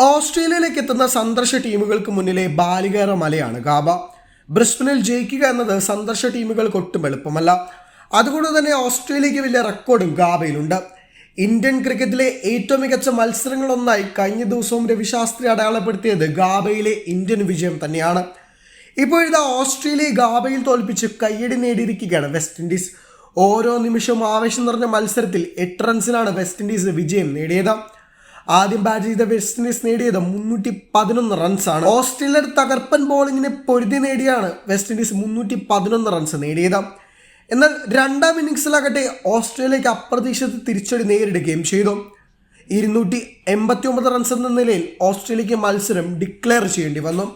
ഓസ്ട്രേലിയയിലേക്ക് എത്തുന്ന സന്ദർശ ടീമുകൾക്ക് മുന്നിലെ ബാലികേറ മലയാണ് ഗാബ. ബ്രിസ്ബനിൽ ജയിക്കുക എന്നത് സന്ദർശ ടീമുകൾക്ക് ഒട്ടും എളുപ്പമല്ല. അതുകൊണ്ട് തന്നെ ഓസ്ട്രേലിയക്ക് വലിയ റെക്കോർഡും ഗാബയിലുണ്ട്. ഇന്ത്യൻ ക്രിക്കറ്റിലെ ഏറ്റവും മികച്ച മത്സരങ്ങളൊന്നായി കഴിഞ്ഞ ദിവസവും രവിശാസ്ത്രി അടയാളപ്പെടുത്തിയത് ഗാബയിലെ ഇന്ത്യൻ വിജയം തന്നെയാണ്. ഇപ്പോഴിതാ ഓസ്ട്രേലിയ ഗാബയിൽ തോൽപ്പിച്ച് കയ്യടി നേടിയിരിക്കുകയാണ് വെസ്റ്റ് ഇൻഡീസ്. ഓരോ നിമിഷവും ആവേശം നിറഞ്ഞ മത്സരത്തിൽ എട്ട് റൺസിനാണ് വെസ്റ്റ് ഇൻഡീസ് വിജയം നേടിയത്. ആദ്യം ബാറ്റ് ചെയ്ത വെസ്റ്റ് ഇൻഡീസ് നേടിയത് മുന്നൂറ്റി പതിനൊന്ന് റൺസാണ് ഓസ്ട്രേലിയയുടെ തകർപ്പൻ ബോളിങ്ങിനെ പൊരുതി നേടിയാണ് വെസ്റ്റ് ഇൻഡീസ് മുന്നൂറ്റി പതിനൊന്ന് റൺസ് നേടിയത്. എന്നാൽ രണ്ടാം ഇന്നിങ്സിലാകട്ടെ ഓസ്ട്രേലിയക്ക് അപ്രതീക്ഷിത തിരിച്ചടി നേരിടുകയും ചെയ്തു. ഇരുന്നൂറ്റി എൺപത്തി ഒമ്പത് റൺസ് എന്ന നിലയിൽ ഓസ്ട്രേലിയക്ക് മത്സരം ഡിക്ലെയർ ചെയ്യേണ്ടി വന്നു.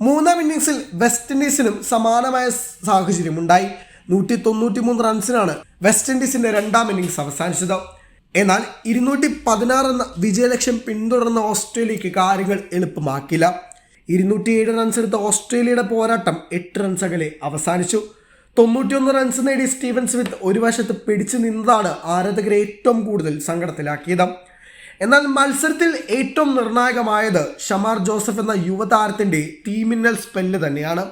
മൂന്നാം ഇന്നിങ്സിൽ വെസ്റ്റ് ഇൻഡീസിനും സമാനമായ സാഹചര്യം ഉണ്ടായി നൂറ്റി തൊണ്ണൂറ്റി മൂന്ന് റൺസിനാണ് വെസ്റ്റ് ഇൻഡീസിന്റെ രണ്ടാം ഇന്നിങ്സ് അവസാനിച്ചത്. എന്നാൽ ഇരുന്നൂറ്റി പതിനാറ് എന്ന വിജയലക്ഷ്യം പിന്തുടർന്ന ഓസ്ട്രേലിയക്ക് കാര്യങ്ങൾ എളുപ്പമാക്കില്ല. ഇരുന്നൂറ്റിയേഴ് റൺസ് എടുത്ത ഓസ്ട്രേലിയയുടെ പോരാട്ടം എട്ട് റൺസ് അകലെ അവസാനിച്ചു. തൊണ്ണൂറ്റിയൊന്ന് റൺസ് നേടി സ്റ്റീവൻ സ്മിത്ത് ഒരു വശത്ത് പിടിച്ചു നിന്നതാണ് ആരാധകരെ ഏറ്റവും കൂടുതൽ സങ്കടത്തിലാക്കിയത്. എന്നാൽ മത്സരത്തിൽ ഏറ്റവും നിർണായകമായത് ഷമാർ ജോസഫ് എന്ന യുവതാരത്തിന്റെ ടീമിന്നൽ സ്പെല്ല് തന്നെയാണ്.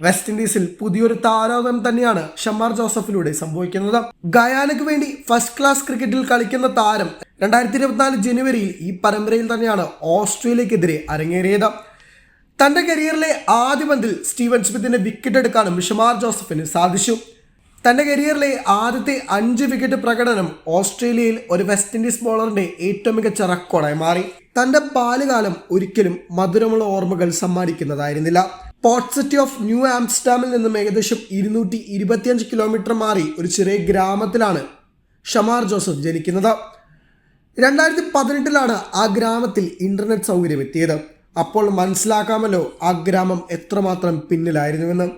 വെസ്റ്റ് ഇൻഡീസിൽ പുതിയൊരു താരോദയം തന്നെയാണ് ഷമാർ ജോസഫിലൂടെ സംഭവിക്കുന്നത്. ഗയാനയ്ക്ക് വേണ്ടി ഫസ്റ്റ് ക്ലാസ് ക്രിക്കറ്റിൽ കളിക്കുന്ന താരം രണ്ടായിരത്തി ഇരുപത്തിനാല് ജനുവരിയിൽ ഈ പരമ്പരയിൽ തന്നെയാണ് ഓസ്ട്രേലിയക്കെതിരെ അരങ്ങേറിയത്. തന്റെ കരിയറിലെ ആദ്യ പന്തിൽ സ്റ്റീവൻ സ്മിത്തിന്റെ വിക്കറ്റ് എടുക്കാനും ഷമാർ ജോസഫിന് സാധിച്ചു. തന്റെ കരിയറിലെ ആദ്യത്തെ അഞ്ച് വിക്കറ്റ് പ്രകടനം ഓസ്ട്രേലിയയിൽ ഒരു വെസ്റ്റ് ഇൻഡീസ് ബോളറിന്റെ ഏറ്റവും മികച്ച റെക്കോർഡായി മാറി. തന്റെ ബാല്യകാലം ഒരിക്കലും മധുരമുള്ള ഓർമ്മകൾ സമ്മാനിക്കുന്നതായിരുന്നില്ല. പോർട്ട് സിറ്റി ഓഫ് ന്യൂ ആംസ്റ്റർഡാമിൽ നിന്നും ഏകദേശം ഇരുന്നൂറ്റി ഇരുപത്തിയഞ്ച് കിലോമീറ്റർ മാറി ഒരു ചെറിയ ഗ്രാമത്തിലാണ് ഷമാർ ജോസഫ് ജനിക്കുന്നത്. രണ്ടായിരത്തി പതിനെട്ടിലാണ് ആ ഗ്രാമത്തിൽ ഇന്റർനെറ്റ് സൗകര്യം എത്തിയത്. അപ്പോൾ മനസ്സിലാക്കാമല്ലോ ആ ഗ്രാമം എത്രമാത്രം പിന്നിലായിരുന്നുവെന്ന്.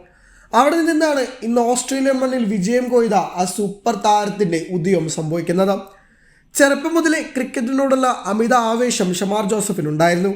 അവിടെ നിന്നാണ് ഇന്ന് ഓസ്ട്രേലിയൻ മണ്ണിൽ വിജയം കൊയ്ത ആ സൂപ്പർ താരത്തിന്റെ ഉദയം സംഭവിക്കുന്നത്. ചെറുപ്പം മുതലേ ക്രിക്കറ്റിനോടുള്ള അമിത ആവേശം ഷമാർ ജോസഫിനുണ്ടായിരുന്നു.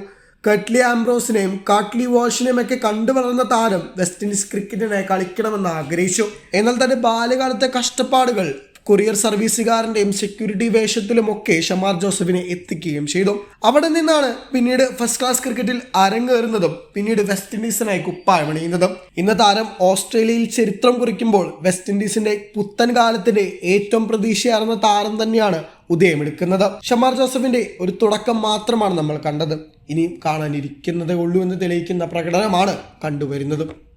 കട്ട്ലി ആംബ്രോസിനെയും കാട്ട്ലി വാഷിനെയും ഒക്കെ കണ്ടു വളർന്ന താരം വെസ്റ്റ് ഇൻഡീസ് ക്രിക്കറ്റിനെ കളിക്കണമെന്ന് ആഗ്രഹിച്ചു. എന്നാൽ തന്റെ ബാല്യകാലത്തെ കഷ്ടപ്പാടുകൾ കൊറിയർ സർവീസുകാരന്റെയും സെക്യൂരിറ്റി വേഷത്തിലും ഒക്കെ ഷമാർ ജോസഫിനെ എത്തിക്കുകയും ചെയ്തു. അവിടെ നിന്നാണ് പിന്നീട് ഫസ്റ്റ് ക്ലാസ് ക്രിക്കറ്റിൽ അരങ്ങേറുന്നതും പിന്നീട് വെസ്റ്റ് ഇൻഡീസിനായി കുപ്പായമണിയുന്നതും ഇന്ന് താരം ഓസ്ട്രേലിയയിൽ ചരിത്രം കുറിക്കുമ്പോൾ വെസ്റ്റ് ഇൻഡീസിന്റെ പുത്തൻ കാലത്തിന്റെ ഏറ്റവും പ്രതീക്ഷയാർന്ന താരം തന്നെയാണ് ഉദയമെടുക്കുന്നത്. ഷമാർ ജോസഫിന്റെ ഒരു തുടക്കം മാത്രമാണ് നമ്മൾ കണ്ടത്. ഇനിയും കാണാനിരിക്കുന്നതേ ഉള്ളൂ എന്ന് തെളിയിക്കുന്ന പ്രകടനമാണ് കണ്ടുവരുന്നത്.